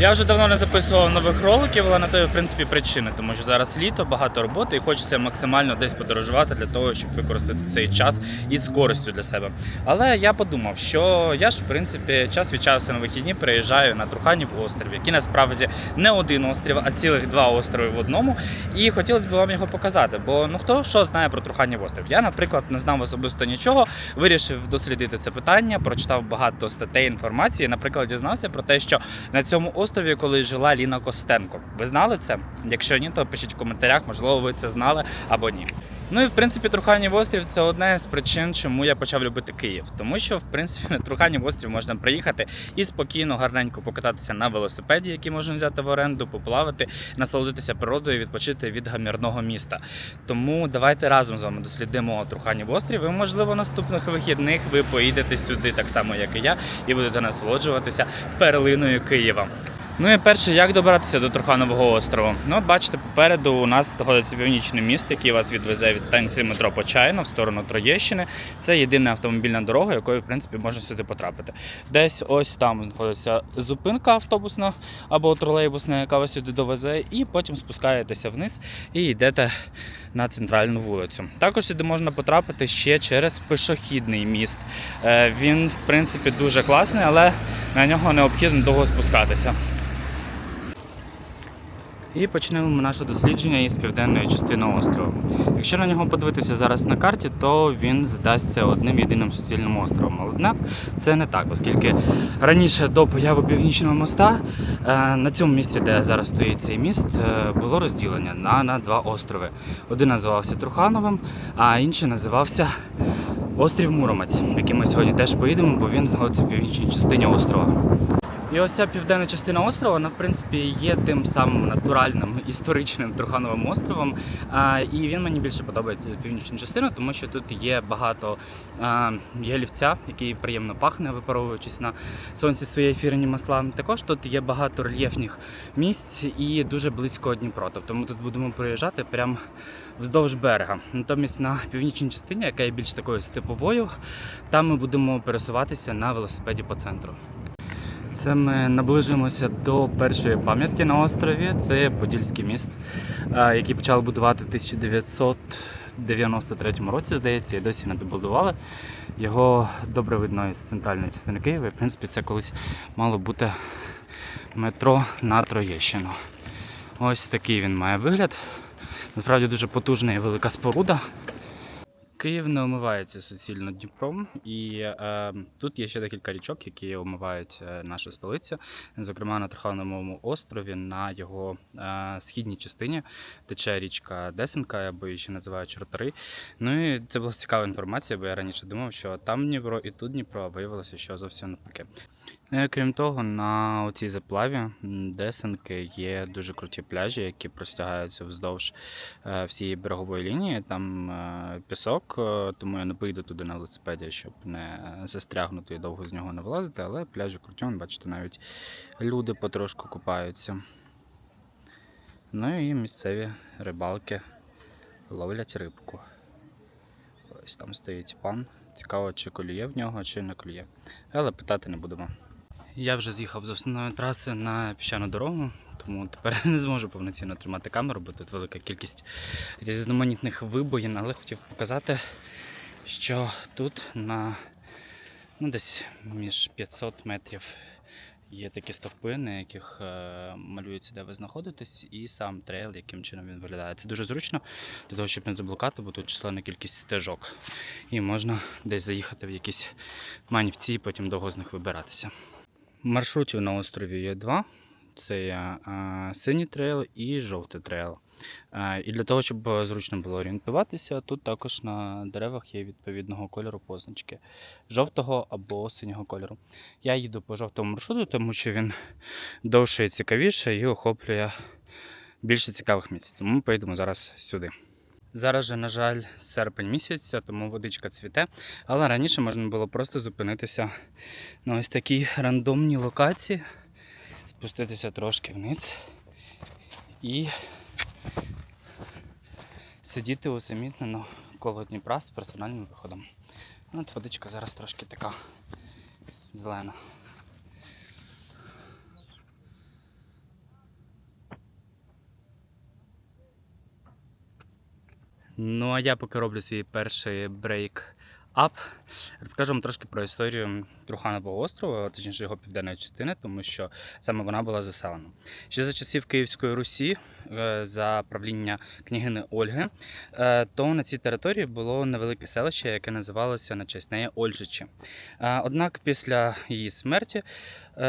Я вже давно не записував нових роликів, але на те, в принципі, причини, тому що зараз літо, багато роботи, і хочеться максимально десь подорожувати для того, щоб використати цей час із користю для себе. Але я подумав, що я ж в принципі час від часу на вихідні приїжджаю на Труханів острів, який насправді не один острів, а цілих два острови в одному. І хотілося б вам його показати. Бо ну хто що знає про Труханів острів? Я, наприклад, не знав особисто нічого, вирішив дослідити це питання, прочитав багато статей інформації. Наприклад, дізнався про те, що на цьому острові колись жила Ліна Костенко. Ви знали це? Якщо ні, то пишіть в коментарях, можливо, ви це знали або ні. Ну і в принципі Труханів острів це одна з причин, чому я почав любити Київ. Тому що в принципі на Труханів острів можна приїхати і спокійно, гарненько покататися на велосипеді, який можна взяти в оренду, поплавати, насолодитися природою, відпочити від гамірного міста. Тому давайте разом з вами дослідимо Труханів острів. І можливо наступних вихідних ви поїдете сюди так само, як і я, і будете насолоджуватися перлиною Києва. Ну і перше, як добиратися до Труханового острову? Ну, от бачите, попереду у нас знаходиться північне місто, яке вас відвезе від станції метро Почайна в сторону Троєщини. Це єдина автомобільна дорога, якою в принципі можна сюди потрапити. Десь ось там знаходиться зупинка автобусна або тролейбусна, яка вас сюди довезе, і потім спускаєтеся вниз і йдете на центральну вулицю. Також сюди можна потрапити ще через пішохідний міст. Е, Він, в принципі, дуже класний, але на нього необхідно довго спускатися. І почнемо ми наше дослідження із південної частини острову. Якщо на нього подивитися зараз на карті, то він здасться одним єдиним суцільним островом. Однак це не так, оскільки раніше до появи північного моста е, на цьому місці, де зараз стоїть цей міст, е, було розділення на, на два острови. Один називався Трухановим, а інший називався острів Муромець, який ми сьогодні теж поїдемо, бо він знаходиться в північній частині острова. І ось ця південна частина острова, вона в принципі є тим самим натуральним історичним Трухановим островом. А, і він мені більше подобається за північну частину, тому що тут є багато а, ялівця, який приємно пахне, випаровуючись на сонці свої ефірні масла. Також тут є багато рельєфних місць і дуже близько Дніпро. Тобто ми тут будемо проїжджати прямо вздовж берега. Натомість на північній частині, яка є більш такою степовою, там ми будемо пересуватися на велосипеді по центру. Це ми наближуємося до першої пам'ятки на острові. Це Подільський міст, е, який почали будувати в 1993 році, здається, і досі не добудували. Його добре видно із центральної частини Києва. І, в принципі, це колись мало бути метро на Троєщину. Ось такий він має вигляд. Насправді дуже потужна і велика споруда. Київ не омивається суцільно Дніпром, і е, тут є ще декілька річок, які омивають е, нашу столицю. Зокрема, на Трухановому острові на його е, східній частині тече річка Десенка, або її ще називають Чортари. Ну і це була цікава інформація, бо я раніше думав, що там Дніпро і тут Дніпро, а виявилося, що зовсім навпаки. Ну, крім того, на цій заплаві Десенки є дуже круті пляжі, які простягаються вздовж е, всієї берегової лінії. Там е, пісок, е, тому я не поїду туди на велосипеді, щоб не застрягнути і довго з нього не вилазити, але пляжі круті, бачите, навіть люди потрошку купаються. Ну і місцеві рибалки ловлять рибку. Ось там стоїть пан. Цікаво, чи коліє в нього, чи не коліє. Але питати не будемо. Я вже з'їхав з основної траси на піщану дорогу, тому тепер не зможу повноцінно тримати камеру, бо тут велика кількість різноманітних вибоїн, але хотів показати, що тут на ну, десь між 500 метрів є такі стовпи, на яких е, малюється, де ви знаходитесь, і сам трейл, яким чином він виглядає. Це дуже зручно для того, щоб не заблукати, бо тут численна кількість стежок. І можна десь заїхати в якісь манівці і потім довго з них вибиратися. Маршрутів на острові є два. Це є е, синій трейл і жовтий трейл. Е, і для того, щоб зручно було орієнтуватися, тут також на деревах є відповідного кольору позначки жовтого або синього кольору. Я їду по жовтому маршруту, тому що він довше і цікавіше і охоплює більше цікавих місць. Тому ми поїдемо зараз сюди. Зараз же, на жаль, серпень місяць, тому водичка цвіте. Але раніше можна було просто зупинитися на ось такій рандомній локації, спуститися трошки вниз і сидіти усамітнено коло Дніпра з персональним виходом. От водичка зараз трошки така зелена. Ну а я поки роблю свій перший брейк ап, розкажу вам трошки про історію Труханового острова, точніше його південної частини, тому що саме вона була заселена. Ще за часів Київської Русі, е, за правління княгини Ольги, е, то на цій території було невелике селище, яке називалося на честь неї Ольжичі. Е, Однак після її смерті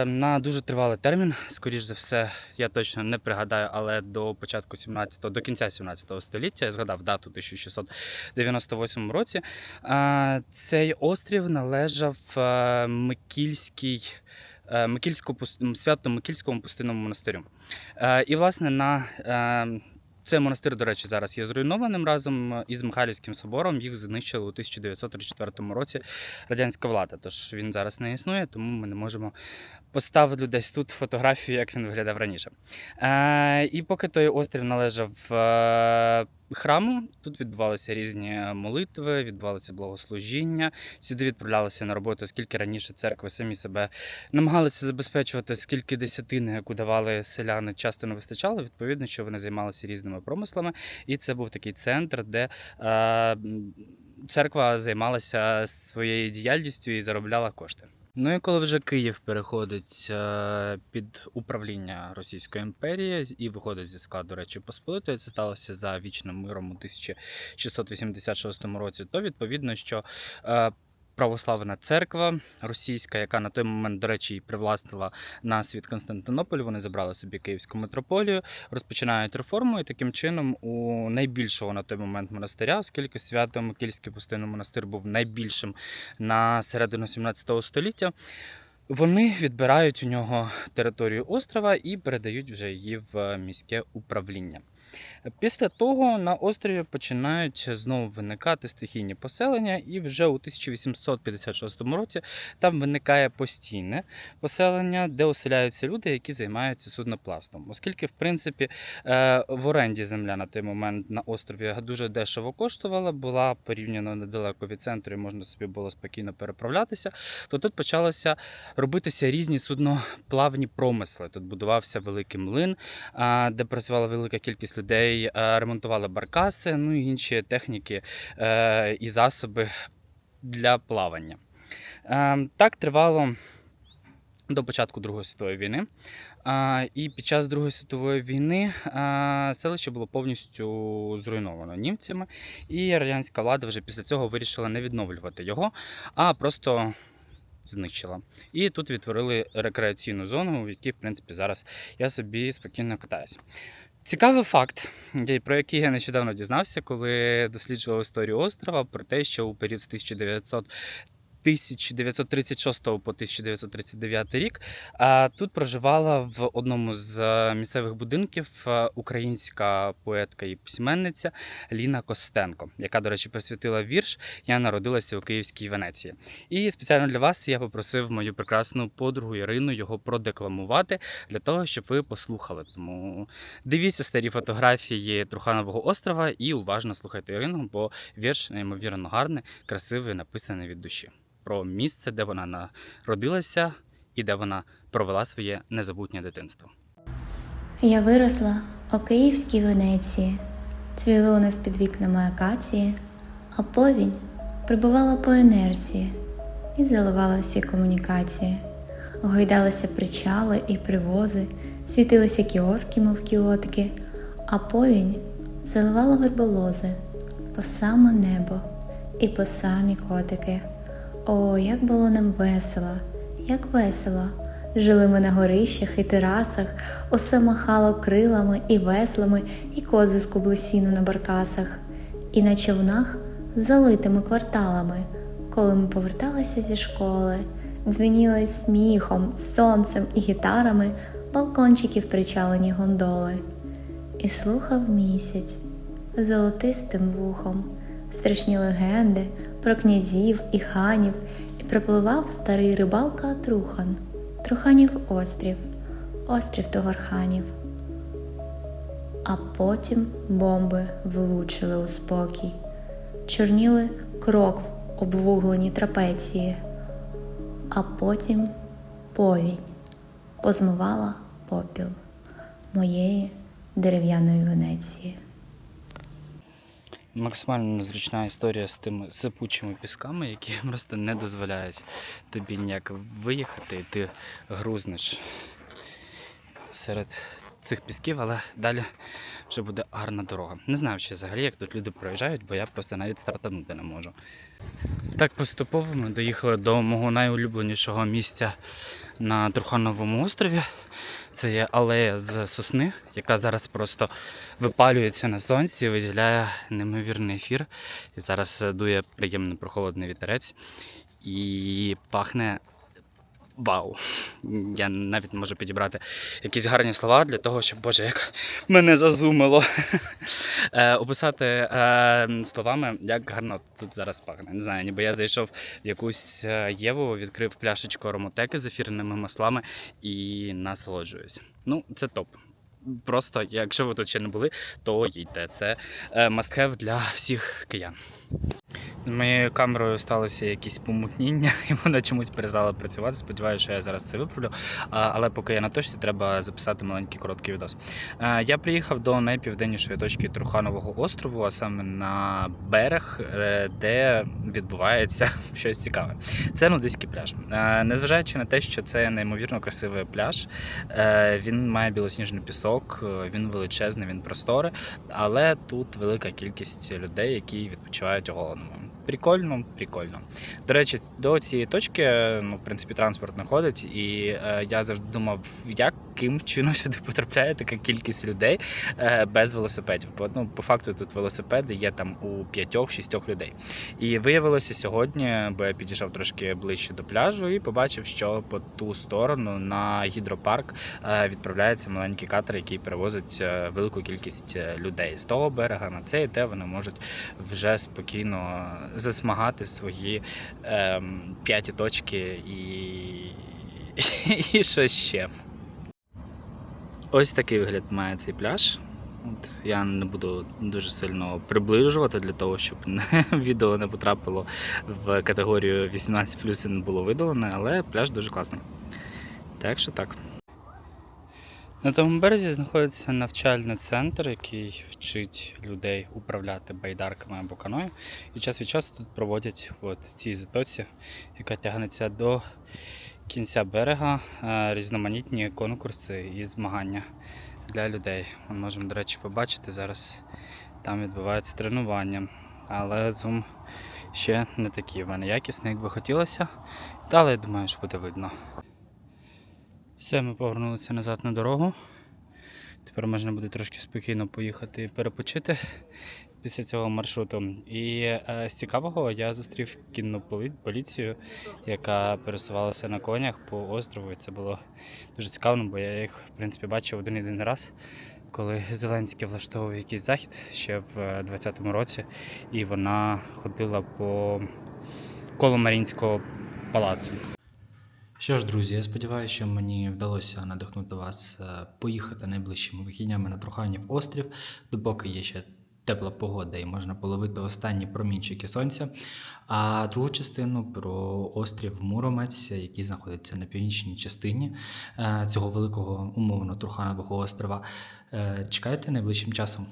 на дуже тривалий термін, скоріш за все, я точно не пригадаю, але до початку 17-го, до кінця 17 століття, я згадав дату 1698 році. е, Цей острів належав е, Микільській. е, Микільському свято-Микільському пустинному монастирю. І, власне, на е, цей монастир, до речі, зараз є зруйнованим разом із Михайлівським собором. Їх знищили у 1934 році радянська влада. Тож він зараз не існує, тому ми не можемо поставити десь тут фотографію, як він виглядав раніше. Е, і поки той острів належав е, храму, тут відбувалися різні молитви, відбувалося благослужіння. Сюди відправлялися на роботу, оскільки раніше церкви самі себе намагалися забезпечувати, скільки десятини, яку давали селяни, часто не вистачало. Відповідно, що вони займалися різними промислами, і це був такий центр, де е, церква займалася своєю діяльністю і заробляла кошти. Ну і коли вже Київ переходить е, під управління Російської імперії і виходить зі складу Речі Посполитої, це сталося за вічним миром у 1686 році, то відповідно, що е, православна церква російська, яка на той момент, до речі, привласнила нас від Константинополя, вони забрали собі Київську митрополію, розпочинають реформу, і таким чином у найбільшого на той момент монастиря, оскільки свято Микільський пустинний монастир був найбільшим на середину 17 століття. Вони відбирають у нього територію острова і передають вже її в міське управління. Після того на острові починають знову виникати стихійні поселення, і вже у 1856 році там виникає постійне поселення, де оселяються люди, які займаються судноплавством. Оскільки, в принципі, е, в оренді земля на той момент на острові дуже дешево коштувала, була порівняно недалеко від центру, і можна собі було спокійно переправлятися, то тут почалося робитися різні судноплавні промисли. Тут будувався великий млин, де працювала велика кількість людей, ремонтували баркаси, ну і інші техніки е, і засоби для плавання. Е, Так тривало до початку Другої світової війни. І під час Другої світової війни селище було повністю зруйновано німцями, і радянська влада вже після цього вирішила не відновлювати його, а просто знищила. І тут відтворили рекреаційну зону, в якій, в принципі, зараз я собі спокійно катаюся. Цікавий факт, про який я нещодавно дізнався, коли досліджував історію острова, про те, що у період з 1900 1936 по 1939 рік а, тут проживала в одному з е, місцевих будинків е, українська поетка і письменниця Ліна Костенко, яка, до речі, присвятила вірш Я народилася у Київській Венеції. І спеціально для вас я попросив мою прекрасну подругу Ірину його продекламувати для того, щоб ви послухали. Тому дивіться старі фотографії Труханового острова і уважно слухайте Ірину, бо вірш неймовірно гарний, красивий, написаний від душі. Про місце, де вона народилася і де вона провела своє незабутнє дитинство. Я виросла у Київській Венеції, цвіли у нас під вікнами акації, а повінь прибувала по інерції і заливала всі комунікації. Гойдалися причали і привози, світилися кіоски, мов кіотки, а повінь заливала верболози по саме небо і по самі котики. О, як було нам весело, як весело. Жили ми на горищах і терасах, усе махало крилами і веслами, і кози скубли сіну на баркасах, і на човнах залитими кварталами, коли ми поверталися зі школи, дзвеніли сміхом, сонцем і гітарами балкончиків причалені гондоли. І слухав місяць золотистим вухом, страшні легенди про князів і ханів, і припливав старий рибалка Трухан, Труханів острів, острів Тогарханів. А потім бомби влучили у спокій, чорніли крок в обвугленій трапеції, а потім повінь позмивала попіл моєї дерев'яної Венеції. Максимально незручна історія з тими сипучими пісками, які просто не дозволяють тобі ніяк виїхати, і ти грузнеш серед цих пісків, але далі вже буде гарна дорога. Не знаю ще взагалі, як тут люди проїжджають, бо я просто навіть стартанути не можу. Так поступово ми доїхали до мого найулюбленішого місця на Трухановому острові. Це є алея з сосни, яка зараз просто випалюється на сонці, виділяє неймовірний ефір. І зараз дує приємний прохолодний вітерець і пахне. Вау! Я навіть не можу підібрати якісь гарні слова для того, щоб Боже, як мене зазумило. Е, Описати е, словами, як гарно тут зараз пахне. Не знаю, ніби я зайшов в якусь е, Єву, відкрив пляшечку аромотеки з ефірними маслами і насолоджуюсь. Ну, це топ. Просто, якщо ви тут ще не були, то їдьте. Це must have для всіх киян. З моєю камерою сталося якісь помутніння, і вона чомусь перестала працювати. Сподіваюся, що я зараз це виправлю. Але поки я на точці, треба записати маленький короткий відос. Е, Я приїхав до найпівденнішої точки Труханового острову, а саме на берег, е, де відбувається щось цікаве. Це нудиський пляж. Е, Незважаючи на те, що це неймовірно красивий пляж, е, він має білосніжний пісок, е, він величезний, він просторий, але тут велика кількість людей, які відпочивають оголеними. Прикольно, прикольно. До речі, до цієї точки, ну, в принципі, транспорт не і е, я завжди думав, яким чином сюди потрапляє така кількість людей е, без велосипедів. Бо ну, по факту тут велосипеди є там у п'ятьох-шістьох людей. І виявилося сьогодні, бо я підійшов трошки ближче до пляжу і побачив, що по ту сторону на гідропарк е, відправляється маленький катер, який перевозить е, велику кількість людей з того берега на цей, де вони можуть вже спокійно засмагати свої ем, п'яті точки і, і що ще. Ось такий вигляд має цей пляж. От, я не буду дуже сильно приближувати для того, щоб відео не потрапило в категорію 18 і не було видалене, але пляж дуже класний. Так що так. На тому березі знаходиться навчальний центр, який вчить людей управляти байдарками або каною. І час від часу тут проводять от цій затоці, яка тягнеться до кінця берега, е, різноманітні конкурси і змагання для людей. Ми можемо, до речі, побачити зараз. Там відбувається тренування, але зум ще не такий в мене якісний, як би хотілося. Та, Але я думаю, що буде видно. Все, ми повернулися назад на дорогу. Тепер можна буде трошки спокійно поїхати і перепочити після цього маршруту. І е, з цікавого я зустрів кінну поліцію, яка пересувалася на конях по острову. І це було дуже цікаво, бо я їх в принципі бачив один єдиний раз, коли Зеленський влаштовував якийсь захід ще в 2020 році, і вона ходила по коло Марінського палацу. Що ж, друзі, я сподіваюся, що мені вдалося надихнути вас е, поїхати найближчими вихіднями на Труханів острів, допоки є ще тепла погода і можна половити останні промінчики сонця. А другу частину про острів Муромець, який знаходиться на північній частині е, цього великого умовно Труханового острова, е, чекайте найближчим часом.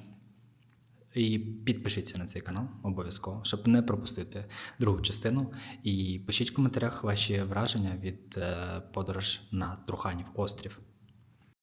І підпишіться на цей канал обов'язково, щоб не пропустити другу частину. І пишіть в коментарях ваші враження від е, подорож на Труханів острів.